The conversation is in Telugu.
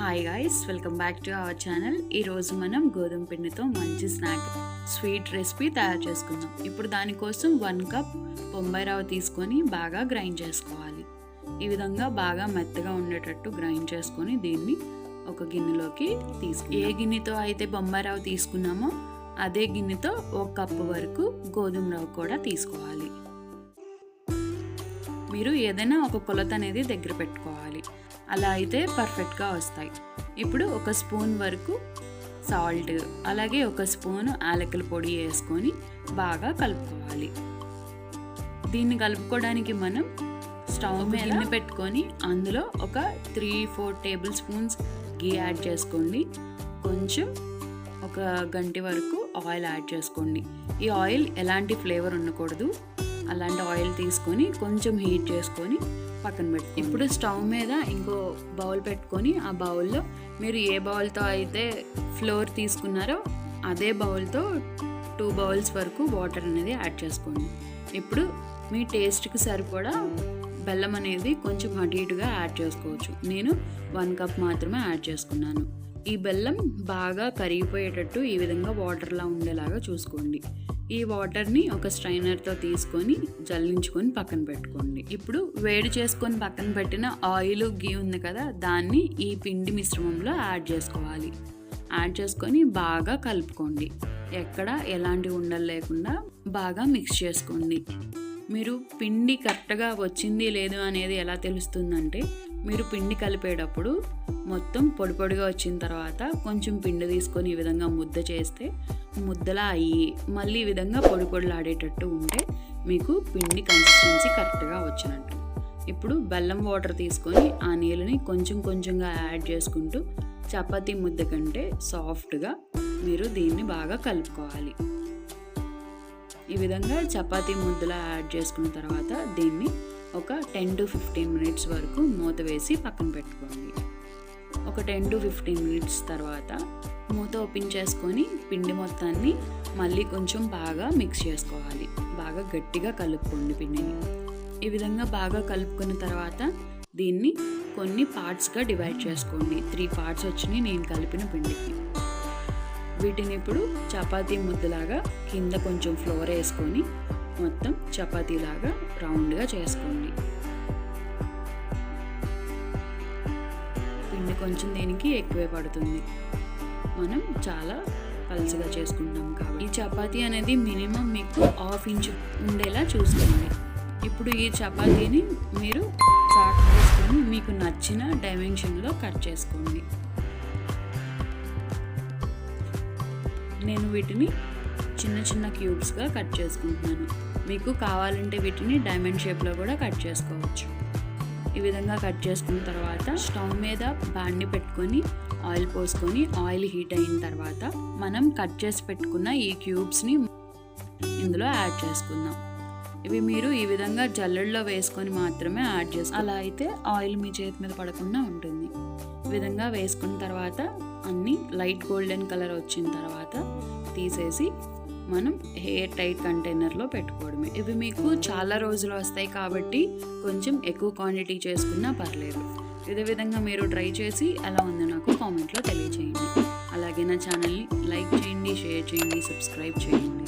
Hi guys welcome back to our channel ఈరోజు మనం గోధుమ పిండితో మంచి స్నాక్ స్వీట్ రెసిపీ తయారు చేసుకుందాం. ఇప్పుడు దానికోసం వన్ కప్ బొంబాయి రవ్వ తీసుకొని బాగా గ్రైండ్ చేసుకోవాలి. ఈ విధంగా బాగా మెత్తగా ఉండేటట్టు గ్రైండ్ చేసుకొని దీన్ని ఒక గిన్నెలోకి తీసుకు ఏ గిన్నెతో అయితే బొంబాయి రవ్వ తీసుకున్నామో అదే గిన్నెతో ఒక కప్పు వరకు గోధుమ రవ్వ కూడా తీసుకోవాలి. మీరు ఏదైనా ఒక కొలత అనేది దగ్గర పెట్టుకోవాలి. అలా అయితే పర్ఫెక్ట్గా వస్తాయి. ఇప్పుడు ఒక స్పూన్ వరకు సాల్ట్ అలాగే ఒక స్పూన్ యాలకుల పొడి వేసుకొని బాగా కలుపుకోవాలి. దీన్ని కలుపుకోవడానికి మనం స్టవ్ మీద పెట్టుకొని అందులో ఒక three four tablespoons ghee add చేసుకోండి. కొంచెం ఒక గంట వరకు ఆయిల్ యాడ్ చేసుకోండి. ఈ ఆయిల్ ఎలాంటి ఫ్లేవర్ ఉండకూడదు. అలాంటి ఆయిల్ తీసుకొని కొంచెం హీట్ చేసుకొని పక్కన పెట్టు ఇప్పుడు స్టవ్ మీద ఇంకో బౌల్ పెట్టుకొని ఆ బౌల్లో మీరు ఏ బౌల్తో అయితే ఫ్లోర్ తీసుకున్నారో అదే బౌల్తో టూ బౌల్స్ వరకు వాటర్ అనేది యాడ్ చేసుకోండి. ఇప్పుడు మీ టేస్ట్కి సరిపడా బెల్లం అనేది కొంచెం అటు ఇటుగా యాడ్ చేసుకోవచ్చు. నేను వన్ కప్ మాత్రమే యాడ్ చేసుకున్నాను. ఈ బెల్లం బాగా కరిగిపోయేటట్టు ఈ విధంగా వాటర్లా ఉండేలాగా చూసుకోండి. ఈ వాటర్ని ఒక స్ట్రైనర్తో తీసుకొని జల్లించుకొని పక్కన పెట్టుకోండి. ఇప్పుడు వేడి చేసుకొని పక్కన పెట్టిన ఆయిల్ గీ ఉంది కదా దాన్ని ఈ పిండి మిశ్రమంలో యాడ్ చేసుకోవాలి. యాడ్ చేసుకొని బాగా కలుపుకోండి. ఎక్కడ ఎలాంటి ఉండలు లేకుండా బాగా మిక్స్ చేసుకోండి. మీరు పిండి కరెక్ట్గా వచ్చింది లేదు అనేది ఎలా తెలుస్తుందంటే మీరు పిండి కలిపేటప్పుడు మొత్తం పొడి పొడిగా వచ్చిన తర్వాత కొంచెం పిండి తీసుకొని ఈ విధంగా ముద్ద చేస్తే ముద్దలా అయ్యి మళ్ళీ ఈ విధంగా పొడి పొడిలాడేటట్టు ఉంటే మీకు పిండి కన్సిస్టెన్సీ కరెక్ట్గా వచ్చినట్టు. ఇప్పుడు బెల్లం వాటర్ తీసుకొని ఆ నీళ్ళని కొంచెం కొంచెంగా యాడ్ చేసుకుంటూ చపాతీ ముద్ద కంటే సాఫ్ట్గా మీరు దీన్ని బాగా కలుపుకోవాలి. ఈ విధంగా చపాతీ ముద్దలా యాడ్ చేసుకున్న తర్వాత దీన్ని ఒక టెన్ టు ఫిఫ్టీన్ మినిట్స్ వరకు మూత వేసి పక్కన పెట్టుకోండి. ఒక టెన్ టు ఫిఫ్టీన్ మినిట్స్ తర్వాత మూత ఓపెన్ చేసుకొని పిండి మొత్తాన్ని మళ్ళీ కొంచెం బాగా మిక్స్ చేసుకోవాలి. బాగా గట్టిగా కలుపుకోండి పిండిని. ఈ విధంగా బాగా కలుపుకున్న తర్వాత దీన్ని కొన్ని పార్ట్స్గా డివైడ్ చేసుకోండి. త్రీ పార్ట్స్ వచ్చినాయి నేను కలిపిన పిండికి. వీటిని ఇప్పుడు చపాతీ ముద్దలాగా కింద కొంచెం ఫ్లోర్ వేసుకొని మొత్తం చపాతీలాగా రౌండ్గా చేసుకోండి. పిండి కొంచెం దీనికి ఎక్కువే పడుతుంది. మనం చాలా పలుచగా చేసుకుంటాం కాబట్టి. ఈ చపాతీ అనేది మినిమం మీకు హాఫ్ ఇంచ్ ఉండేలా చూసుకోండి. ఇప్పుడు ఈ చపాతీని మీరు చాట్ చేసుకుని మీకు నచ్చిన డైమెన్షన్లో కట్ చేసుకోండి. నేను వీటిని చిన్న చిన్న క్యూబ్స్గా కట్ చేసుకుంటున్నాను. మీకు కావాలంటే వీటిని డైమండ్ షేప్లో కూడా కట్ చేసుకోవచ్చు. ఈ విధంగా కట్ చేసుకున్న తర్వాత స్టవ్ మీద బ్యాండ్ని పెట్టుకొని ఆయిల్ పోసుకొని ఆయిల్ హీట్ అయిన తర్వాత మనం కట్ చేసి పెట్టుకున్న ఈ క్యూబ్స్ని ఇందులో యాడ్ చేసుకుందాం. ఇవి మీరు ఈ విధంగా జల్లెడలో వేసుకొని మాత్రమే యాడ్ చేసు అలా అయితే ఆయిల్ మీ చేతి మీద పడకుండా ఉంటుంది. ఈ విధంగా వేసుకున్న తర్వాత అన్నీ లైట్ గోల్డెన్ కలర్ వచ్చిన తర్వాత తీసేసి మనం హెయిర్ టైట్ కంటైనర్లో పెట్టుకోవడమే. ఇవి మీకు చాలా రోజులు వస్తాయి కాబట్టి కొంచెం ఎక్కువ క్వాంటిటీ చేసుకున్నా పర్లేదు. ఇదే విధంగా మీరు ట్రై చేసి ఎలా ఉందో నాకు కామెంట్లో తెలియజేయండి అలాగే నా ఛానల్ని లైక్ చేయండి షేర్ చేయండి సబ్స్క్రైబ్ చేయండి.